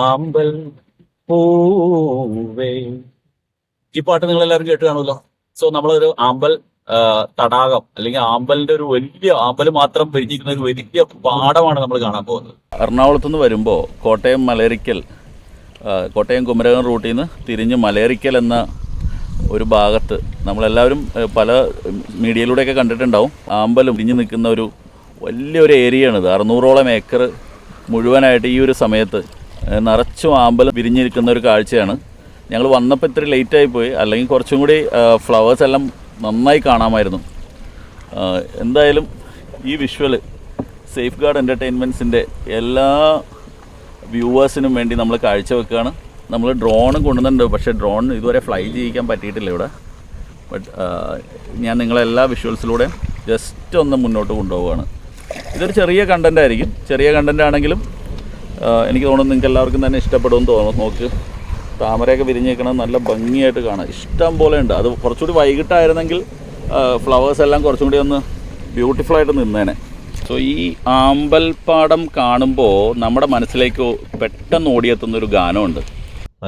ആമ്പൽ പൂവേ. ഈ പാട്ട് നിങ്ങൾ എല്ലാവരും കേട്ട് കാണുമല്ലോ. സോ നമ്മളൊരു ആമ്പൽ തടാകം അല്ലെങ്കിൽ ആമ്പലിന്റെ ഒരു വലിയ ആമ്പൽ മാത്രം പിരിഞ്ഞിരിക്കുന്ന ഒരു വലിയ പാടമാണ് നമ്മൾ കാണാൻ പോകുന്നത്. എറണാകുളത്ത് നിന്ന് വരുമ്പോൾ കോട്ടയം മലയരിക്കൽ കോട്ടയം കുമരകം റൂട്ടിൽ നിന്ന് തിരിഞ്ഞ് മലയരിക്കൽ എന്ന ഒരു ഭാഗത്ത് നമ്മളെല്ലാവരും പല മീഡിയയിലൂടെയൊക്കെ കണ്ടിട്ടുണ്ടാവും. ആമ്പലും പിരിഞ്ഞ് നിൽക്കുന്ന ഒരു വലിയൊരു ഏരിയയാണിത്. അറുന്നൂറോളം ഏക്കർ മുഴുവനായിട്ട് ഈ ഒരു സമയത്ത് നിറച്ചും ആമ്പലം വിരിഞ്ഞിരിക്കുന്ന ഒരു കാഴ്ചയാണ്. ഞങ്ങൾ വന്നപ്പോൾ ഇത്തിരി ലേറ്റായി പോയി. അല്ലെങ്കിൽ കുറച്ചും കൂടി ഫ്ലവേഴ്സ് എല്ലാം നന്നായി കാണാമായിരുന്നു. എന്തായാലും ഈ വിഷ്വൽ സേഫ് ഗാർഡ് എന്റർടൈൻമെന്റ്സിന്റെ എല്ലാ വ്യൂവേഴ്സിനും വേണ്ടി നമ്മൾ കാഴ്ചവെക്കുകയാണ്. നമ്മൾ ഡ്രോണും കൊണ്ടുവന്നിട്ടുണ്ട്. പക്ഷേ ഡ്രോൺ ഇതുവരെ ഫ്ലൈ ചെയ്യിക്കാൻ പറ്റിയിട്ടില്ല ഇവിടെ. ബട്ട് ഞാൻ നിങ്ങളെല്ലാ വിഷ്വൽസിലൂടെ ജസ്റ്റ് ഒന്ന് മുന്നോട്ട് കൊണ്ടുപോവുകയാണ്. ഇതൊരു ചെറിയ കണ്ടന്റ് ആയിരിക്കും. ചെറിയ കണ്ടന്റ് ആണെങ്കിലും എനിക്ക് തോന്നുന്നു നിങ്ങൾക്ക് എല്ലാവർക്കും തന്നെ ഇഷ്ടപ്പെടുമെന്ന് തോന്നുന്നു. നോക്ക് താമരയൊക്കെ വിരിഞ്ഞേക്കണം നല്ല ഭംഗിയായിട്ട് കാണാം. ഇഷ്ടം പോലെ ഉണ്ട്. അത് കുറച്ചുകൂടി വൈകിട്ടായിരുന്നെങ്കിൽ ഫ്ലവേഴ്സ് എല്ലാം കുറച്ചും കൂടി ഒന്ന് ബ്യൂട്ടിഫുൾ ആയിട്ട് നിന്നേനെ. സോ ഈ ആമ്പൽപ്പാടം കാണുമ്പോൾ നമ്മുടെ മനസ്സിലേക്ക് പെട്ടെന്ന് ഓടിയെത്തുന്ന ഒരു ഗാനമുണ്ട്.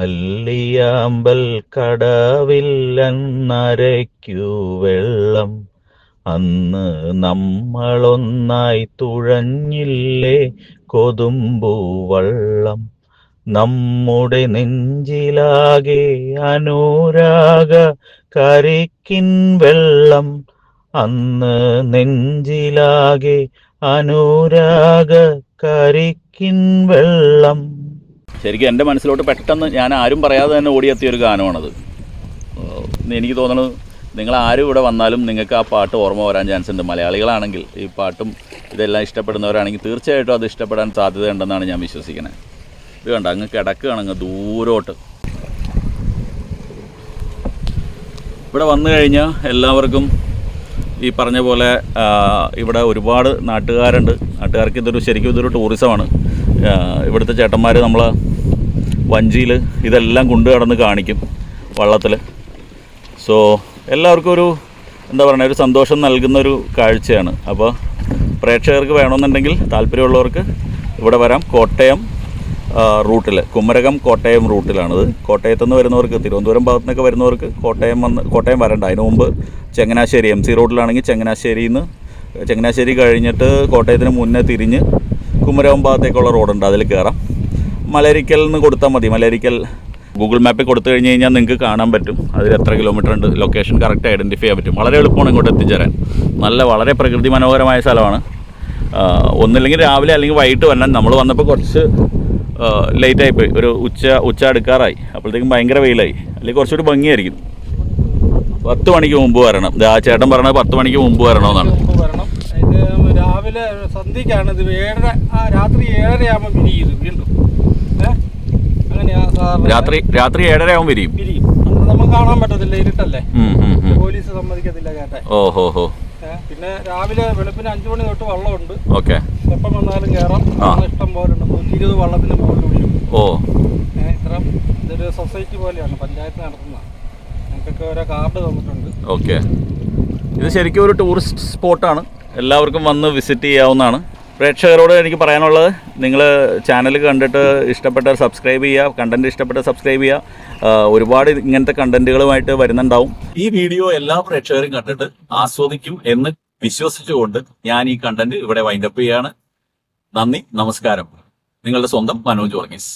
അല്ലിയാമ്പൽ കടവില്ലെന്നരയ്ക്കു വെള്ളം. അന്ന് നമ്മളൊന്നായി തുഴഞ്ഞില്ലേ കൊതുമ്പു വള്ളം. നമ്മുടെ നെഞ്ചിലാകെ അനുരാഗ കരിക്കിൻ വെള്ളം. അന്ന് നെഞ്ചിലാകെ അനുരാഗ കരിക്കിൻ വെള്ളം. ശരിക്കും എന്റെ മനസ്സിലോട്ട് പെട്ടെന്ന് ഞാൻ ആരും പറയാതെ തന്നെ ഓടിയെത്തിയ ഒരു ഗാനമാണത്. എനിക്ക് തോന്നുന്നു നിങ്ങൾ ആരും ഇവിടെ വന്നാലും നിങ്ങൾക്ക് ആ പാട്ട് ഓർമ്മ വരാൻ ചാൻസ് ഉണ്ട്. മലയാളികളാണെങ്കിൽ ഈ പാട്ടും ഇതെല്ലാം ഇഷ്ടപ്പെടുന്നവരാണെങ്കിൽ തീർച്ചയായിട്ടും അത് ഇഷ്ടപ്പെടാൻ സാധ്യതയുണ്ടെന്നാണ് ഞാൻ വിശ്വസിക്കുന്നത് ഇത് കണ്ട അങ്ങ് കിടക്കുകയാണ് ദൂരോട്ട്. ഇവിടെ വന്നു കഴിഞ്ഞാൽ എല്ലാവർക്കും ഈ പറഞ്ഞ പോലെ ഇവിടെ ഒരുപാട് നാട്ടുകാരുണ്ട്. നാട്ടുകാർക്ക് ഇതൊരു ശരിക്കും ഇതൊരു ടൂറിസമാണ് ഇവിടുത്തെ ചേട്ടന്മാർ നമ്മൾ വഞ്ചിയിൽ ഇതെല്ലാം കൊണ്ടു കടന്ന് കാണിക്കും വള്ളത്തിൽ സോ എല്ലാവർക്കും ഒരു എന്താ പറയുക ഒരു സന്തോഷം നൽകുന്ന ഒരു കാഴ്ചയാണ്. അപ്പോൾ പ്രേക്ഷകർക്ക് വേണമെന്നുണ്ടെങ്കിൽ താല്പര്യമുള്ളവർക്ക് ഇവിടെ വരാം. കോട്ടയം റൂട്ടിൽ കുമരകം കോട്ടയം റൂട്ടിലാണിത്. കോട്ടയത്ത് നിന്ന് വരുന്നവർക്ക് തിരുവനന്തപുരം ഭാഗത്തു നിന്നൊക്കെ വരുന്നവർക്ക് കോട്ടയം വന്ന് കോട്ടയം വരണ്ട. അതിന് മുമ്പ് ചങ്ങനാശ്ശേരി എം സി റോഡിലാണെങ്കിൽ ചങ്ങനാശ്ശേരിയിൽ നിന്ന് ചങ്ങനാശ്ശേരി കഴിഞ്ഞിട്ട് കോട്ടയത്തിന് മുന്നേ തിരിഞ്ഞ് കുമരകം ഭാഗത്തേക്കുള്ള റോഡുണ്ട്. അതിൽ കയറാം. മലരിക്കൽ നിന്ന് കൊടുത്താൽ മതി. മലരിക്കൽ ഗൂഗിൾ മാപ്പിൽ കൊടുത്തു കഴിഞ്ഞ് കഴിഞ്ഞാൽ നിങ്ങൾക്ക് കാണാൻ പറ്റും. അതിൽ എത്ര കിലോമീറ്റർ ഉണ്ട് ലൊക്കേഷൻ കറക്റ്റ് ഐഡന്റിഫൈ ചെയ്യാൻ പറ്റും. വളരെ എളുപ്പമാണ് ഇങ്ങോട്ട് എത്തിച്ചേരാൻ. നല്ല വളരെ പ്രകൃതി മനോഹരമായ സ്ഥലമാണ്. ഒന്നില്ലെങ്കിൽ രാവിലെ അല്ലെങ്കിൽ വൈകിട്ട് വരണം. നമ്മൾ വന്നപ്പോൾ കുറച്ച് ലേറ്റ് ആയിപ്പോയി ഒരു ഉച്ച ഉച്ച അടുക്കാറായി. അപ്പോഴത്തേക്കും ഭയങ്കര വെയിലായി. അല്ലെങ്കിൽ കുറച്ചുകൂടി ഭംഗിയായിരിക്കും. പത്ത് മണിക്ക് മുമ്പ് വരണം. ആ ചേട്ടൻ പറഞ്ഞത് പത്ത് മണിക്ക് മുമ്പ് വരണമെന്നാണ്. രാവിലെ സന്ധ്യക്കാണ് ഇത് ഏഴര രാത്രി ഏഴര ആകുമ്പോൾ പിരിയും ഇത് വീണ്ടും രാത്രി രാത്രി ഏഴര ആവും വരും നമുക്ക് കാണാൻ പറ്റത്തില്ല ഇരുട്ടല്ലേ. പോലീസ് സമ്മതിക്കത്തില്ല കേട്ടെ ഓ ഹോ പിന്നെ രാവിലെ വെളുപ്പിന് അഞ്ചു മണി തൊട്ട് വള്ളമുണ്ട്. ഓക്കെ. എപ്പം വന്നാലും കയറാം ആ. ഇഷ്ടം പോലെ ഉണ്ട്. നൂറ്റി ഇരുപത് വള്ളത്തിന് മുകളിൽ വിളിയും ഓ. ഇത്ര ഇതൊരു സൊസൈറ്റി പോലെയാണ്. പഞ്ചായത്ത് നടത്തുന്ന. ഞങ്ങൾക്കൊക്കെ ഓരോ കാർഡ് തന്നിട്ടുണ്ട്. ഓക്കെ. ഇത് ശരിക്കും ഒരു ടൂറിസ്റ്റ് സ്പോട്ടാണ്. എല്ലാവർക്കും വന്ന് വിസിറ്റ് ചെയ്യാവുന്നതാണ്. പ്രേക്ഷകരോട് എനിക്ക് പറയാനുള്ളത് നിങ്ങൾ ചാനൽ കണ്ടിട്ട് ഇഷ്ടപ്പെട്ട സബ്സ്ക്രൈബ് ചെയ്യുക കണ്ടന്റ് ഇഷ്ടപ്പെട്ട സബ്സ്ക്രൈബ് ചെയ്യുക. ഒരുപാട് ഇങ്ങനത്തെ കണ്ടന്റുകളുമായിട്ട് വരുന്നുണ്ടാവും. ഈ വീഡിയോ എല്ലാ പ്രേക്ഷകരും കണ്ടിട്ട് ആസ്വദിക്കും എന്ന് വിശ്വസിച്ചുകൊണ്ട് ഞാൻ ഈ കണ്ടന്റ് ഇവിടെ വൈൻഡപ്പ് ചെയ്യാണ്. നന്ദി നമസ്കാരം. നിങ്ങളുടെ സ്വന്തം മനോജ് വർഗീസ്.